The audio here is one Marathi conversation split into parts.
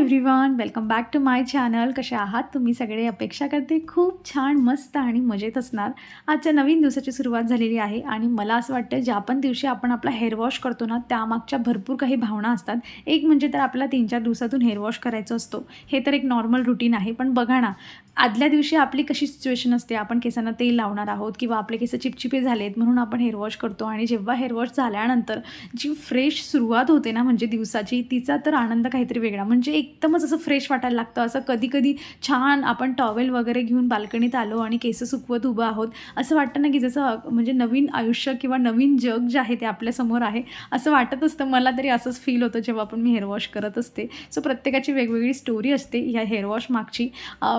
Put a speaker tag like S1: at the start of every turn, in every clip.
S1: Everyone welcome back to my channel कसे आहात? तुम्ही सगळे अपेक्षा करते खूप छान मस्त आणि मजेत असणार. आजच्या नवीन दिवसाची सुरुवात झालेली आहे आणि मला असं वाटतं ज्या पण दिवशी आपण आपला हेअर वॉश करतो ना त्यामागच्या भरपूर काही भावना असतात. एक म्हणजे तर आपल्याला तीन चार दिवसातून हेअर वॉश करायचं असतो. हे तर एक नॉर्मल रुटीन आहे. पण बघा ना आदल्या दिवशी आपली कशी सिच्युएशन असते? आपण केसांना तेल लावणार आहोत किंवा आपले केस चिपचिपे झालेत म्हणून आपण हेअरवॉश करतो आणि जेव्हा हेअरवॉश झाल्यानंतर जी फ्रेश सुरुवात होते ना म्हणजे दिवसाची तिचा तर आनंद काहीतरी वेगळा. म्हणजे एकदमच असं फ्रेश वाटायला लागतं. असं कधी कधी छान आपण टॉवेल वगैरे घेऊन बाल्कनीत आलो आणि केस सुकवत उभं आहोत. असं वाटतं ना की जसं म्हणजे नवीन आयुष्य किंवा नवीन जग जे आहे ते आपल्यासमोर आहे असं वाटत असतं. मला तरी असंच फील होतं जेव्हा आपण मी हेअरवॉश करत असते. सो प्रत्येकाची वेगवेगळी स्टोरी असते ह्या हेअर वॉश मागची.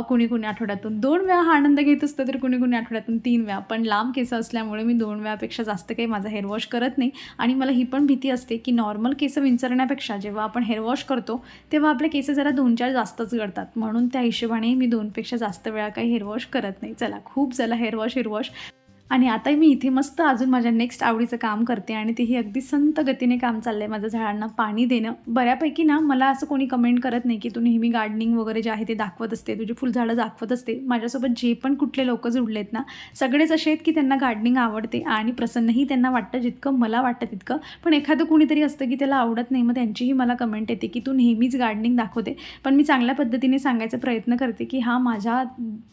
S1: कोणी कुणी कुणी आठवड्यातून दोन वेळा हा आनंद घेत असतो तर कुणी कुणी आठवड्यातून तीन वेळा. पण लांब केस असल्यामुळे मी दोन वेळापेक्षा जास्त काही माझा हेअर वॉश करत नाही. आणि मला ही पण भीती असते की नॉर्मल केस विंचरण्यापेक्षा जेव्हा आपण हेअर वॉश करतो तेव्हा आपले केस जरा दोन चार जास्तच गळतात. म्हणून त्या हिशोबाने मी दोनपेक्षा जास्त वेळा काही हेअर वॉश करत नाही. चला खूप झाला हेअर वॉश आणि आता मी इथे मस्त अजून माझ्या नेक्स्ट आवडीचं काम करते आणि तेही अगदी संत गतीने काम चाललं आहे माझ्या झाडांना पाणी देणं. बऱ्यापैकी ना मला असं कोणी कमेंट करत नाही की तू नेहमी गार्डनिंग वगैरे जे आहे ते दाखवत असते तुझी फुलझाडं दाखवत असते. माझ्यासोबत जे पण कुठले लोक जुडलेत ना सगळेच असे आहेत की त्यांना गार्डनिंग आवडते आणि प्रसन्नही त्यांना वाटतं जितकं मला वाटतं तितकं. पण एखादं कुणीतरी असतं की त्याला आवडत नाही मग त्यांचीही मला कमेंट येते की तू नेहमीच गार्डनिंग दाखवते. पण मी चांगल्या पद्धतीने सांगायचा प्रयत्न करते की हा माझ्या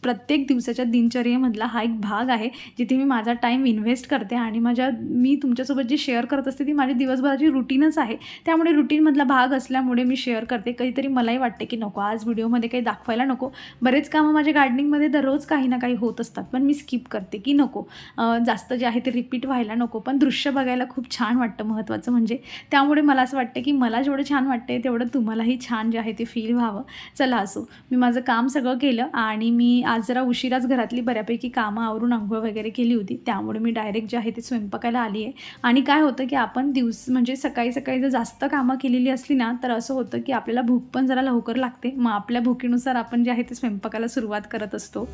S1: प्रत्येक दिवसाच्या दिनचर्येमधला हा एक भाग आहे जिथे मी माझा टाईम इन्व्हेस्ट करते आणि माझ्या मी तुमच्यासोबत जी शेअर करत असते ती माझी दिवसभराची रुटीनच आहे. त्यामुळे रुटीनमधला भाग असल्यामुळे मी शेअर करते. कधीतरी मलाही वाटते की नको आज व्हिडिओमध्ये काही दाखवायला नको. बरेच कामं माझ्या गार्डनिंगमध्ये दररोज काही ना काही होत असतात पण मी स्किप करते की नको. जास्त जे आहे ते रिपीट व्हायला नको पण दृश्य बघायला खूप छान वाटतं महत्त्वाचं म्हणजे. त्यामुळे मला असं वाटतं की मला जेवढं छान वाटते तेवढं तुम्हालाही छान जे आहे ते फील व्हावं. चला असो मी माझं काम सगळं केलं आणि मी आज जरा उशिराच घरातली बऱ्यापैकी कामं आवरून आंघोळ वगैरे केली होती त्यामुळे मी डायरेक्ट जे आहे ते स्वयंपाकाला आली आहे. आणि काय होतं की आपण दिवस म्हणजे सकाळी सकाळी जर जास्त कामं केलेली असली ना तर असं होतं की आपल्याला भूक पण जरा लवकर लागते. मग आपल्या भुकीनुसार आपण जे आहे ते स्वयंपाकाला सुरुवात करत असतो.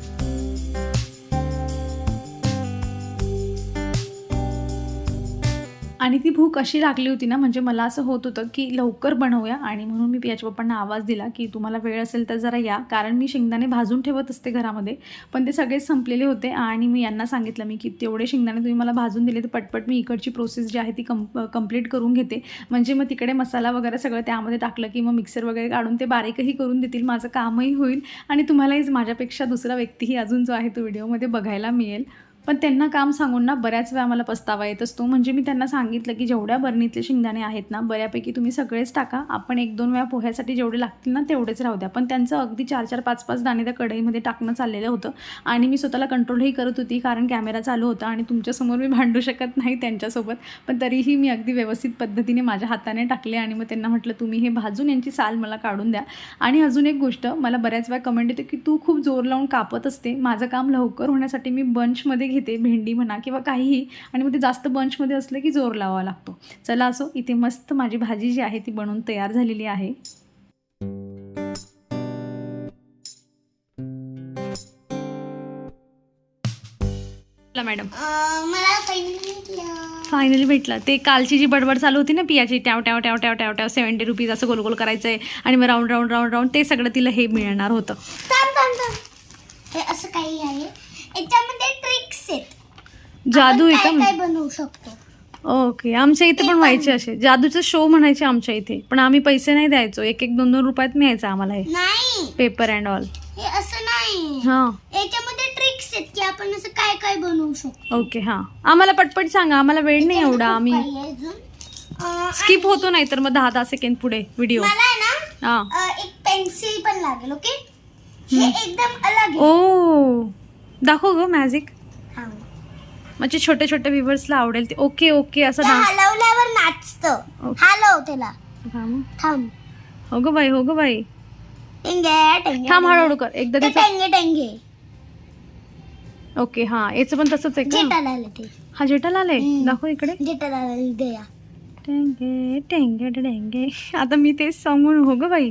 S1: आणि ती भूक अशी लागली होती ना म्हणजे मला असं होत होतं की लवकर बनवूया आणि म्हणून मी पियाच्या पप्पांना आवाज दिला की तुम्हाला वेळ असेल तर जरा या कारण मी शेंगदाणे भाजून ठेवत असते घरामध्ये पण ते सगळेच संपलेले होते आणि मी यांना सांगितलं मी की तेवढे शेंगदाणे तुम्ही मला भाजून दिले तर पटपट मी इकडची प्रोसेस जी आहे ती कम कंप्लीट करून घेते. म्हणजे मग तिकडे मसाला वगैरे सगळं त्यामध्ये टाकलं की मग मिक्सर वगैरे काढून ते बारीकही करून देतील माझं कामही होईल आणि तुम्हालाही माझ्यापेक्षा दुसरा व्यक्तीही अजून जो आहे तो व्हिडिओमध्ये बघायला मिळेल. पण त्यांना काम सांगून ना बऱ्याच वेळा मला पस्तावा येत असतो म्हणजे मी त्यांना सांगितलं की जेवढ्या बरणीतले शेंगदाणे आहेत ना बऱ्यापैकी तुम्ही सगळेच टाका. आपण एक दोन वेळा पोह्यासाठी जेवढे लागतील ना तेवढेच राहू द्या. पण त्यांचं अगदी चार चार पाच पाच दाणे त्या कढईमध्ये टाकणं चाललेलं होतं. आणि मी स्वतःला कंट्रोलही करत होती कारण कॅमेरा चालू होता आणि तुमच्यासमोर मी भांडू शकत नाही त्यांच्यासोबत. पण तरीही मी अगदी व्यवस्थित पद्धतीने माझ्या हाताने टाकले आणि मग त्यांना म्हटलं तुम्ही हे भाजून यांची साल मला काढून द्या. आणि अजून एक गोष्ट मला बऱ्याच वेळा कमेंट येते की तू खूप जोर लावून कापत असते. माझं काम लवकर होण्यासाठी मी बंचमध्ये घेते भेंडी म्हणा किंवा काहीही. आणि मग ते जास्त बंचमध्ये असलं की जोर लावावा लागतो. चला असो इथे मस्त माझी भाजी जी आहे ती बनवून तयार झालेली आहे. मॅडम. फायनली भेटलं. ते कालची जी बडबड चालू होती ना पियाची ट्याव ट्याव ट्याव ट्याव ट्याव ट्याव सेवन्टी रुपीज असं गोल गोल करायचं आहे आणि मग राऊंड राऊंड राऊंड राऊंड ते सगळं तिला हे मिळणार होतं.
S2: असं काही आहे. याच्यामध्ये ट्रिक्स आहेत.
S1: जादू आहे का
S2: काय काय बनवू शकतो?
S1: ओके आमच्या इथे पण व्हायचे असे. जादूचे शो म्हणायचे आमच्या इथे. पण आम्ही पैसे नाही द्यायचो. एक एक दोन दोन रुपयात मिळायचं आम्हाला हे.
S2: नाही.
S1: पेपर अँड ऑल
S2: हे असं नाही.
S1: हां.
S2: याच्यामध्ये ट्रिक्स आहेत की आपण असं काय काय बनवू शकतो.
S1: ओके हां. आम्हाला पटपट सांगा. आम्हाला वेळ नाही
S2: याच्यामध्ये
S1: एवढा.
S2: खूप
S1: आम्ही
S2: काही आहे अजून. अं,
S1: स्किप होतो नाही तर मग दहा दहा सेकंड पुढे व्हिडिओ
S2: मला आहे ना
S1: हां.
S2: अं, एक पेन्सिल पण लागेल ओके हे एकदम अलग आहे.
S1: ओ दाखव ग मॅजिक
S2: हा.
S1: म्हणजे छोटे छोटे व्ह्युअर्सला आवडेल ते. ओके ओके असं ना.
S2: हलवल्यावर नाचतं.
S1: ओके.
S2: हलव त्याला.
S1: थांब
S2: थांब.
S1: हो ग बाई हो ग बाई.
S2: टेंगे टेंगे
S1: थांब हळूहळू कर. एकदा
S2: टेंगे टेंगे.
S1: ओके हा याचं पण तसंच आहे का हा जेटाला आले. दाखव इकडे. टेंगे टेंगे टेंगे. आता मी तेच सांगून हो ग बाई.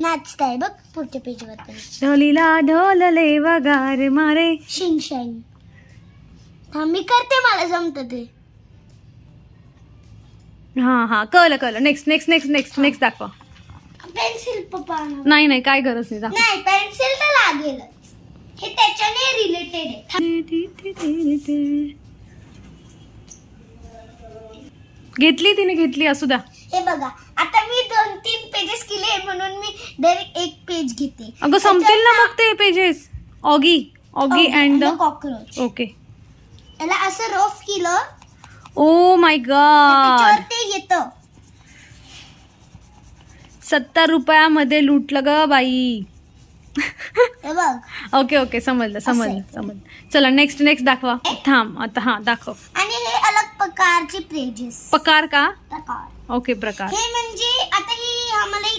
S2: नाचताय बघ पुढच्या पेजवर
S1: ढोलीला ढोलले वगार मारे.
S2: शिंग शाईन थांब मी करते मला जमत ते.
S1: हा हा कळलं कळलं. Next next next next next दाखवा.
S2: पेन्सिल पप्पा.
S1: नाही नाही काय गरज नाही दाखव.
S2: नाही पेन्सिल तर लागेलच. हे त्याच्याने रिलेटेड आहे.
S1: घेतली तिने घेतली. असू द्या.
S2: हे बघा आता मी दोन तीन पेजेस केले म्हणून मी डायरेक्ट एक पेज घेते.
S1: अगं संपतील ना मग ते pages Oggy Oggy and the
S2: cockroach
S1: okay
S2: याला असं रफ केलं
S1: ओ माय
S2: त्याच्यावर
S1: गॉड
S2: ते येतं.
S1: सत्तर रुपयामध्ये लुटलं ग बाई.
S2: हे बघ.
S1: ओके ओके समजलं समजलं. समजलं. चला नेक्स्ट नेक्स्ट दाखवा. थांब आता हा दाखव.
S2: आणि हे अलग प्रकारचे पेजेस
S1: पकार का?
S2: प्रकार.
S1: ओके प्रकार.
S2: हे म्हणजे आता ही आम्हाला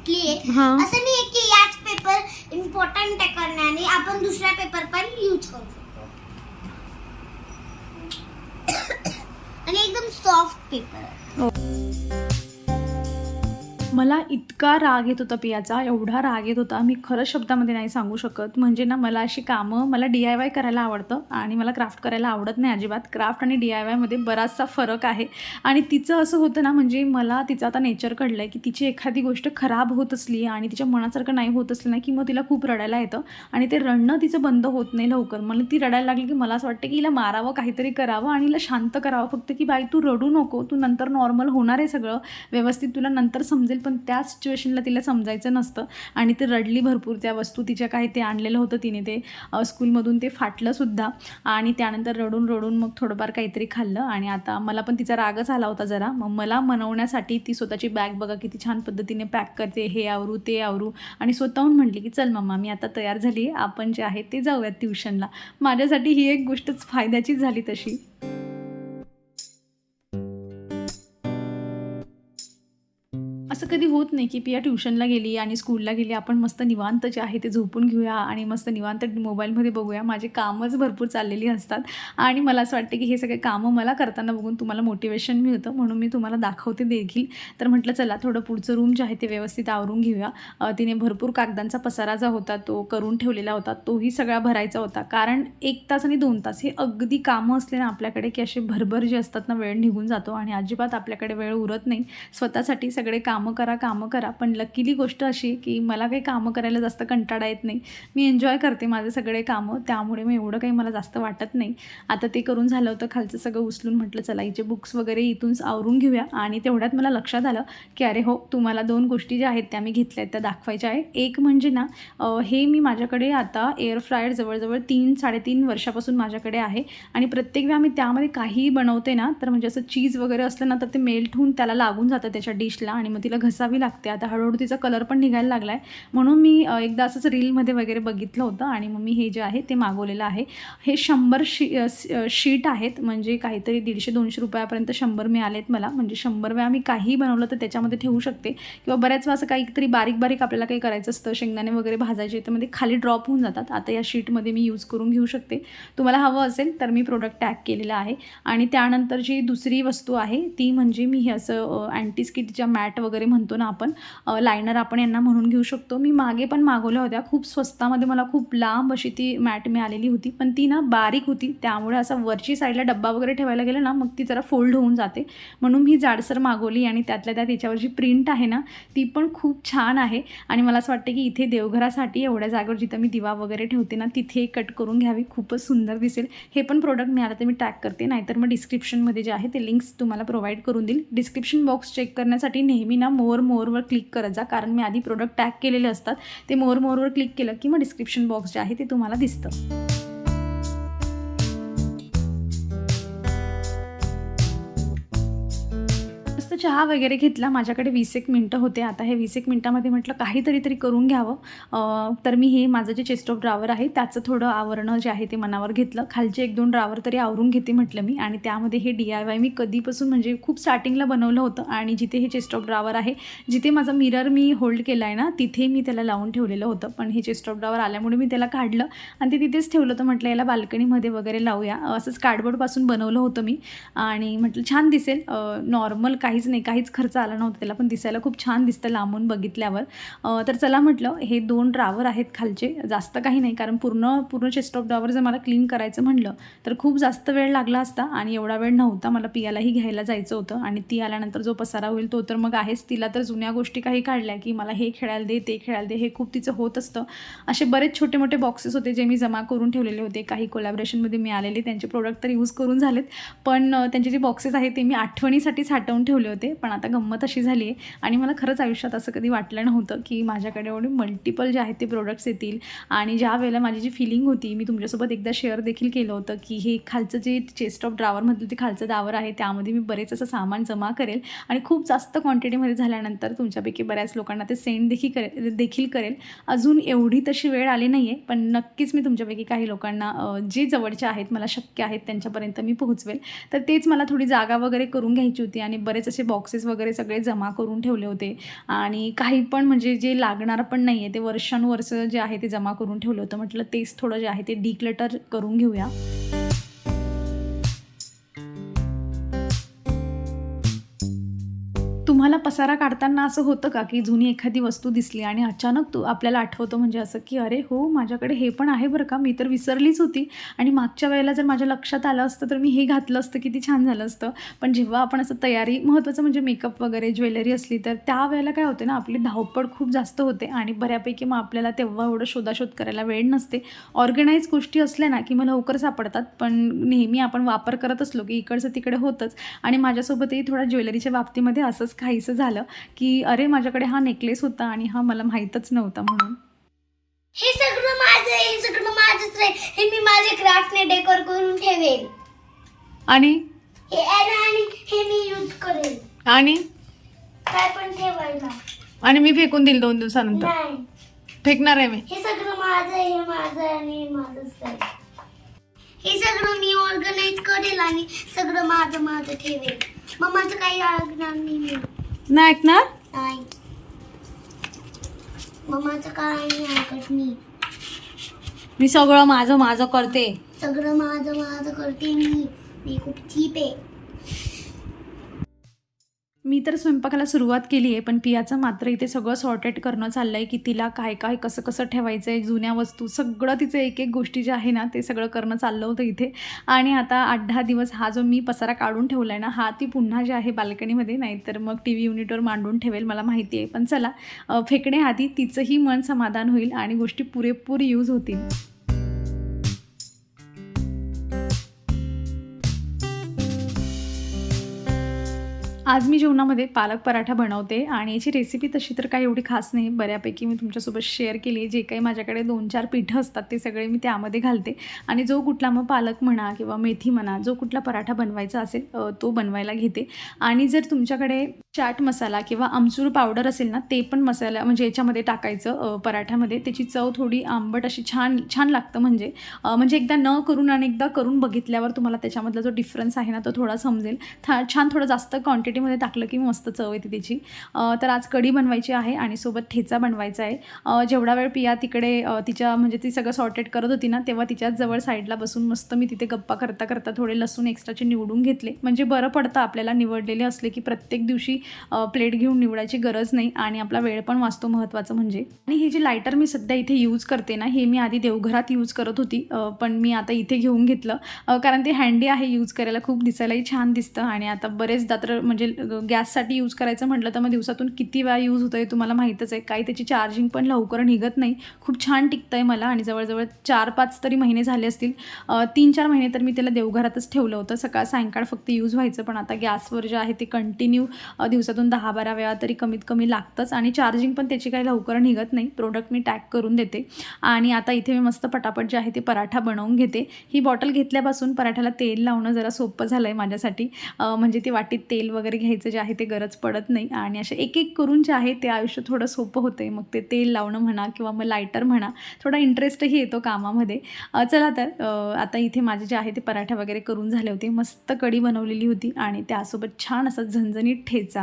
S2: भेटली आहे.
S1: हा.
S2: असं नाही की याच पेपर इम्पॉर्टंट आहे करण्याने आपण दुसरा पेपर पण यूज करू शकतो. आणि एकदम सॉफ्ट पेपर
S1: मला इतका राग येत होता पियाचा एवढा राग येत होता. मी खरं शब्दामध्ये नाही सांगू शकत. म्हणजे ना मला अशी कामं मला डी आय वाय करायला आवडतं आणि मला क्राफ्ट करायला आवडत नाही अजिबात. क्राफ्ट आणि डी आय वायमध्ये बराचसा फरक आहे. आणि तिचं असं होतं ना म्हणजे मला तिचं आता नेचर कळलं आहे की तिची एखादी गोष्ट खराब होत असली आणि तिच्या मनासारखं नाही होत असलं ना की मग तिला खूप रडायला येतं आणि ते रडणं तिचं बंद होत नाही लवकर. मला ती रडायला लागली की मला असं वाटतं की हिला मारावं काहीतरी करावं आणि हिला शांत करावं. फक्त की बाई तू रडू नको. तू नंतर नॉर्मल होणार आहे सगळं. व्यवस्थित तुला नंतर समजेल पण पण त्या सिच्युएशनला तिला समजायचं नसतं. आणि ती रडली भरपूर त्या वस्तू तिच्या काही ते आणलेलं होतं तिने ते स्कूलमधून ते फाटलं सुद्धा. आणि त्यानंतर रडून रडून मग थोडंफार काहीतरी खाल्लं. आणि आता मला पण तिचा रागच आला होता जरा. मग मला मनवण्यासाठी ती स्वतःची बॅग बघा किती छान पद्धतीने पॅक करते. हे आवरू ते आवरू. आणि स्वतःहून म्हटली की चल मम्मा मी आता तयार झाली आहे आपण जे आहे ते जाऊयात ट्युशनला माझ्यासाठी ही एक गोष्टच फायद्याचीच झाली तशी. असं कधी होत नाही की पिया ट्युशनला गेली आणि स्कूलला गेली आपण मस्त निवांत जे आहे ते झोपून घेऊया आणि मस्त निवांत मोबाईलमध्ये बघूया. माझे कामच भरपूर चाललेली असतात आणि मला असं वाटतं की हे सगळे कामं मला करताना बघून तुम्हाला मोटिवेशन मिळतं म्हणून मी तुम्हाला दाखवते देखील. तर म्हटलं चला थोडं पुढचं रूम जे आहे ते व्यवस्थित आवरून घेऊया. तिने भरपूर कागदांचा पसारा जो होता तो करून ठेवलेला होता तोही सगळा भरायचा होता. कारण एक तास आणि दोन तास हे अगदी कामं असले ना आपल्याकडे की असे भरभर जे असतात ना वेळ निघून जातो आणि अजिबात आपल्याकडे वेळ उरत नाही. स्वतःसाठी सगळे कामं करा कामं करा. पण लकीली गोष्ट अशी की मला काही कामं करायला जास्त कंटाळा येत नाही. मी एन्जॉय करते माझे सगळे कामं. त्यामुळे मग एवढं काही मला जास्त वाटत नाही. आता ते करून झालं होतं खालचं सगळं उचलून म्हटलं चला हिचे बुक्स वगैरे इथून आवरून घेऊया. आणि तेवढ्यात मला लक्षात आलं की अरे हो तुम्हाला दोन गोष्टी ज्या आहेत त्या मी घेतल्या आहेत त्या दाखवायच्या आहे एक म्हणजे ना हे मी माझ्याकडे आता एअर फ्रायर जवळजवळ तीन साडेतीन वर्षापासून माझ्याकडे आहे. आणि प्रत्येक वेळा मी त्यामध्ये काहीही बनवते ना तर म्हणजे असं चीज वगैरे असलं ना तर ते मेल्ट होऊन त्याला लागून जातं त्याच्या डिशला आणि मग तिला घसावी लागते. आता हळूहळू तिचा कलर पण निघायला लागला आहे म्हणून मी एकदा असंच रीलमध्ये वगैरे बघितलं होतं आणि मग मी हे जे आहे ते मागवलेलं आहे. हे शंभर शी शीट आहेत. म्हणजे काहीतरी दीडशे दोनशे रुपयापर्यंत शंभर मिळालेत मला. म्हणजे शंभर वेळा मी काहीही बनवलं तर त्याच्यामध्ये ठेवू शकते. किंवा बऱ्याच वेळा असं काहीतरी बारीक बारीक आपल्याला काही करायचं असतं. शेंगदाणे वगैरे भाजायचे तर मध्ये खाली ड्रॉप होऊन जातात. आता या शीटमध्ये मी यूज करून घेऊ शकते. तुम्हाला हवं असेल तर मी प्रोडक्ट टॅग केलेलं आहे. आणि त्यानंतर जी दुसरी वस्तू आहे ती म्हणजे मी हे असं अँटी स्किटच्या मॅट वगैरे म्हणतो ना आपण लायनर आपण यांना म्हणून घेऊ शकतो. मी मागे पण मागवल्या होत्या. खूप स्वस्तामध्ये मला खूप लांब अशी ती मॅट मिळालेली होती. पण ती ना बारीक होती. त्यामुळे असा वरची साईडला डब्बा वगैरे ठेवायला गेलं ना मग ती जरा फोल्ड होऊन जाते. म्हणून मी जाडसर मागवली आणि त्यातल्या त्यात याच्यावर जी प्रिंट आहे ना ती पण खूप छान आहे. आणि मला असं वाटतं की इथे देवघरासाठी एवढ्या जागेवर जिथं मी दिवा वगैरे ठेवते ना तिथे कट करून घ्यावी. खूपच सुंदर दिसेल. हे पण प्रोडक्ट मिळालं तर मी टॅग करते. नाहीतर मग डिस्क्रिप्शनमध्ये जे आहे ते लिंक्स तुम्हाला प्रोव्हाइड करून देईल. डिस्क्रिप्शन बॉक्स चेक करण्यासाठी नेहमी ना मोर मोरवर क्लिक करत जा. कारण मी आधी प्रोडक्ट टॅग केलेले असतात. ते मोर मोरवर क्लिक केलं की मग डिस्क्रिप्शन बॉक्स जे आहे ते तुम्हाला दिसतं. चहा वगैरे घेतला माझ्याकडे वीस एक मिनटं होते. आता हे वीस एक मिनटामध्ये म्हटलं काहीतरी तरी करून घ्यावं. तर मी हे माझं जे चेस्ट ऑफ ड्रावर आहे त्याचं थोडं आवरणं जे आहे ते मनावर घेतलं. खालचे एक दोन ड्रावर तरी आवरून घेते म्हटलं मी. आणि त्यामध्ये हे डी आय वाय मी कधीपासून म्हणजे खूप स्टार्टिंगला बनवलं होतं. आणि जिथे हे चेस्ट ऑफ ड्रावर आहे जिथे माझा मिरर मी होल्ड केला आहे ना तिथे मी त्याला लावून ठेवलेलं होतं. पण हे चेस्ट ऑफ ड्रावर आल्यामुळे मी त्याला काढलं. आणि ते तिथेच ठेवलं होतं. म्हटलं याला बाल्कनीमध्ये वगैरे लावूया. असंच कार्डबोर्डपासून बनवलं होतं मी. आणि म्हटलं छान दिसेल. नॉर्मल काहीच नाही काहीच खर्च आला नव्हता त्याला पण दिसायला खूप छान दिसतं लांबून बघितल्यावर. तर चला म्हटलं हे दोन ड्रावर आहेत खालचे जास्त काही नाही कारण पूर्ण पूर्ण चेस्ट ऑफ ड्रावर जर मला क्लीन करायचं म्हटलं तर खूप जास्त वेळ लागला असता आणि एवढा वेळ नव्हता मला पियालाही घ्यायला जायचं होतं. आणि ती आल्यानंतर जो पसारा होईल तो तर मग आहेच तिला तर जुन्या गोष्टी काही काढल्या की मला हे खेळायला दे ते खेळायला दे हे खूप तिचं होत असतं. असे बरेच छोटे मोठे बॉक्सेस होते जे मी जमा करून ठेवलेले होते. काही कोलॅबरेशनमध्ये मिळालेले त्यांचे प्रोडक्ट तर यूज करून झालेत. पण त्यांचे जे बॉक्सेस आहेत ते मी आठवणीसाठी साठवून ठेवले होते. पण आता गंमत अशी झाली आहे. आणि मला खरंच आयुष्यात असं कधी वाटलं नव्हतं की माझ्याकडे एवढे मल्टिपल जे आहेत ते प्रोडक्ट्स येतील. आणि ज्या वेळेला माझी जी फिलिंग होती मी तुमच्यासोबत एकदा शेअर देखील केलं होतं की हे खालचं जे चेस्ट ऑफ ड्रावरमधलं ते खालचं दावर आहे त्यामध्ये मी बरेच असं सामान जमा करेल. आणि खूप जास्त क्वांटिटीमध्ये झाल्यानंतर तुमच्यापैकी बऱ्याच लोकांना ते सेंड देखील करेल देखील करेल. अजून एवढी तशी वेळ आली नाही आहे पण नक्कीच मी तुमच्यापैकी काही लोकांना जे जवळचे आहेत मला शक्य आहेत त्यांच्यापर्यंत मी पोहोचवेल. तर तेच मला थोडी जागा वगैरे करून घ्यायची होती आणि बरेच असे बॉक्सेस वगैरे सगळे जमा करून ठेवले होते. आणि काही पण म्हणजे जे लागणार पण नाही आहे ते वर्षानुवर्ष जे आहे ते जमा करून ठेवलं होतं. म्हटलं तेच थोडं जे आहे ते डिक्लटर करून घेऊया. तुम्हाला पसारा काढताना असं होतं का की जुनी एखादी वस्तू दिसली आणि अचानक तू आपल्याला आठवतं म्हणजे असं की अरे हो माझ्याकडे हे पण आहे बरं का मी तर विसरलीच होती. आणि मागच्या वेळेला जर माझ्या लक्षात आलं असतं तर मी हे घातलं असतं किती छान झालं असतं. पण जेव्हा आपण असं तयारी महत्त्वाचं म्हणजे मेकअप वगैरे ज्वेलरी असली तर त्या वेळेला काय होते ना आपली धावपळ खूप जास्त होते. आणि बऱ्यापैकी मग आपल्याला तेव्हा एवढं शोधाशोध करायला वेळ नसते. ऑर्गनाईज गोष्टी असल्या ना की मग लवकर सापडतात. पण नेहमी आपण वापर करत असलो की इकडचं तिकडे होतंच. आणि माझ्यासोबतही थोडा ज्वेलरीच्या बाबतीमध्ये असंच काहीसं झालं की अरे माझ्याकडे हा नेकलेस होता आणि हा मला माहीतच नव्हता म्हणून.
S2: हे सगळं माझं आहे हे सगळं माझंच आहे हे मी माझे क्राफ्टने डेकोर करून ठेवेल.
S1: आणि?
S2: हे आहे ना आणि हे मी यूज करेल.
S1: आणि?
S2: काय पण ठेवायला.
S1: आणि मी फेकून दिल दोन दिवसानंतर.
S2: नाही.
S1: फेकणार आहे मी.
S2: हे सगळं माझं आहे हे माझं आहे आणि हे माझंच आहे. हे सगळं मी ऑर्गनाईज करेल आणि सगळं माझं माझं ठेवेल. मग माझं काही ऐकणार नाही. मी
S1: नाही ऐकणार
S2: नाही काय नाही ऐकत मी
S1: मी सगळं माझं माझं करते.
S2: सगळं माझं माझं करते मी. मी खूप चीप आहे.
S1: मी तर स्वयंपाकाला सुरुवात केली आहे पण पियाचं मात्र इथे सगळं सॉर्टेड करणं चाललं आहे की तिला काय काय कसं कसं ठेवायचं आहे जुन्या वस्तू सगळं तिचं एक एक गोष्टी ज्या आहे ना ते सगळं करणं चाललं होतं इथे. आणि आता आठ दहा दिवस हा जो मी पसारा काढून ठेवला आहे ना हा ती पुन्हा जे आहे बाल्कनीमध्ये नाही तर मग टी व्ही युनिटवर मांडून ठेवेल मला माहिती आहे. पण चला फेकण्याआधी तिचंही मन समाधान होईल आणि गोष्टी पुरेपूर यूज होतील. आज मी जेवणामध्ये पालक पराठा बनवते आणि याची रेसिपी तशी तर काही एवढी खास नाही. बऱ्यापैकी मी तुमच्यासोबत शेअर केली जे काही माझ्याकडे दोन चार पिठं असतात ते सगळे मी त्यामध्ये घालते. आणि जो कुठला मग पालक म्हणा किंवा मेथी म्हणा जो कुठला पराठा बनवायचा असेल तो बनवायला घेते. आणि जर तुमच्याकडे चाट मसाला किंवा आमचूर पावडर असेल ना ते पण मसाला म्हणजे याच्यामध्ये टाकायचं पराठ्यामध्ये त्याची चव थोडी आंबट अशी छान छान लागतं म्हणजे. म्हणजे एकदा न करून आणि एकदा करून बघितल्यावर तुम्हाला त्याच्यामधला जो डिफरन्स आहे ना तो थोडा समजेल. था छान थोडं जास्त क्वांटिटी क्वांटिटीमध्ये टाकलं की मस्त चव येते त्याची. तर आज कढी बनवायची आहे आणि सोबत ठेचा बनवायचा आहे. जेवढा वेळ पिया तिकडे तिच्या म्हणजे ती सगळं सॉर्टेड करत होती ना तेव्हा तिच्याच जवळ साईडला बसून मस्त मी तिथे गप्पा करता करता थोडे लसूण एक्स्ट्राचे निवडून घेतले. म्हणजे बरं पडतं आपल्याला निवडलेले असले की प्रत्येक दिवशी प्लेट घेऊन निवडायची गरज नाही आणि आपला वेळ पण वाचतो महत्त्वाचं म्हणजे. आणि हे जे लायटर मी सध्या इथे यूज करते ना हे मी आधी देवघरात यूज करत होती. पण मी आता इथे घेऊन घेतलं. कारण ते हँडी आहे यूज करायला. खूप दिसायलाही छान दिसतं आणि आता बरेचदा तर म्हणजे गॅससाठी यूज करायचं म्हटलं तर मग दिवसातून किती वेळा यूज होतं आहे तुम्हाला माहीतच आहे. काही त्याची चार्जिंग पण लवकर निघत नाही. खूप छान टिकतं आहे मला आणि जवळजवळ चार पाच तरी महिने झाले असतील. तीन चार महिने तर मी त्याला देवघरातच ठेवलं होतं. सकाळ सायंकाळ फक्त यूज व्हायचं पण आता गॅसवर जे आहे ते कंटिन्यू दिवसातून दहा बारा वेळा तरी कमीत कमी लागतंच आणि चार्जिंग पण त्याची काही लवकर निघत नाही. प्रोडक्ट मी टॅग करून देते. आणि आता इथे मी मस्त पटापट जे आहे ते पराठा बनवून घेते. ही बॉटल घेतल्यापासून पराठ्याला तेल लावणं जरा सोपं झालं आहे माझ्यासाठी म्हणजे ते वाटीत तेल वगैरे घ्यायचं जे आहे ते गरज पडत नाही. आणि असे एक एक करून जे आहे ते आयुष्य थोडं सोपं होतं आहे मग ते तेल लावणं म्हणा किंवा मग लायटर म्हणा थोडा इंटरेस्टही येतो कामामध्ये. चला तर आता इथे माझे जे आहे ते पराठे वगैरे करून झाले होते. मस्त कढी बनवलेली होती आणि त्यासोबत छान असा झणझणीत ठेचा.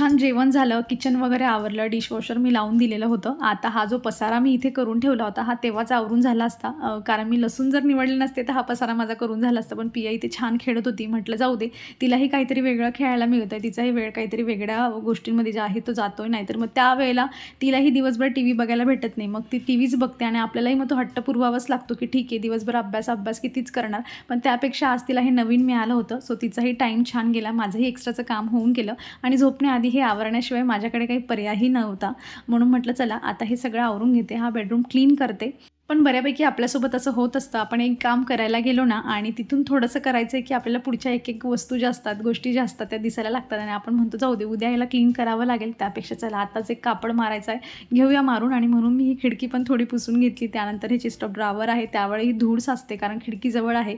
S1: छान जेवण झालं किचन वगैरे आवरलं डिशवॉशर मी लावून दिलेलं होतं. आता हा जो पसारा मी इथे करून ठेवला होता हा तेव्हाच आवरून झाला असता. कारण मी लसूण जर निवडले नसते तर हा पसारा माझा करून झाला असता. पण पिया इथे छान खेळत होती. म्हटलं जाऊ दे तिलाही काहीतरी वेगळं खेळायला मिळतं आहे तिचाही वेळ काहीतरी वेगळ्या गोष्टींमध्ये जे आहे तो जातोय नाहीतर मग त्यावेळेला तिलाही दिवसभर टी व्ही बघायला भेटत नाही. मग ती टी व्हीच बघते आणि आपल्यालाही मग तो हट्ट पुरवावाच लागतो की ठीक आहे दिवसभर अभ्यास अभ्यास कितीच करणार. पण त्यापेक्षा आज तिला हे नवीन मिळालं होतं. सो तिचाही टाईम छान गेला. माझंही एक्स्ट्राचं काम होऊन गेलं. आणि झोपण्याआधी हे आवरण्याशिवाय माझ्याकडे काही पर्यायही नव्हता. म्हणून म्हटलं चला आता हे सगळं आवरून घेते. हा बेडरूम क्लीन करते. पण बऱ्यापैकी आपल्यासोबत असं होत असतं. आपण एक काम करायला गेलो ना आणि तिथून थोडंसं करायचं आहे की आपल्याला पुढच्या एक एक वस्तू ज्या असतात गोष्टी ज्या असतात त्या दिसायला लागतात आणि आपण म्हणतो जाऊ दे उद्या याला क्लीन करावं लागेल. त्यापेक्षा चला आताच एक कापड मारायचं आहे घेऊया मारून. आणि म्हणून मी ही खिडकी पण थोडी पुसून घेतली. त्यानंतर हे चिस्ट ऑफ ड्रावर आहे. त्यावेळी धूळ साचते कारण खिडकीजवळ आहे.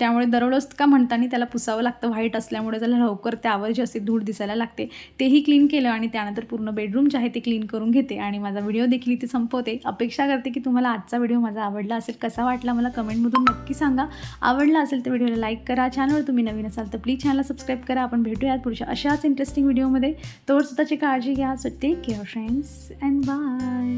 S1: त्यामुळे दररोज का म्हणताना त्याला पुसावं लागतं. व्हाईट असल्यामुळे त्याला लवकर त्यावर जी असते धूळ दिसायला लागते. तेही क्लीन केलं आणि त्यानंतर पूर्ण बेडरूम जे आहे ते क्लीन करून घेते. आणि माझा व्हिडिओ देखील इथे संपवते. अपेक्षा करते की तुम्हाला आजचा व्हिडिओ माझा आवडला असेल कसा वाटला मला कमेंटमधून नक्की सांगा. आवडला असेल तर व्हिडिओला लाईक करा. चॅनलवर तुम्ही नवीन असाल तर प्लीज चॅनलला सबस्क्राईब करा. आपण भेटूयात पुढच्या अशाच इंटरेस्टिंग व्हिडिओमध्ये तोवर स्वतःची काळजी घ्या. So take care friends and bye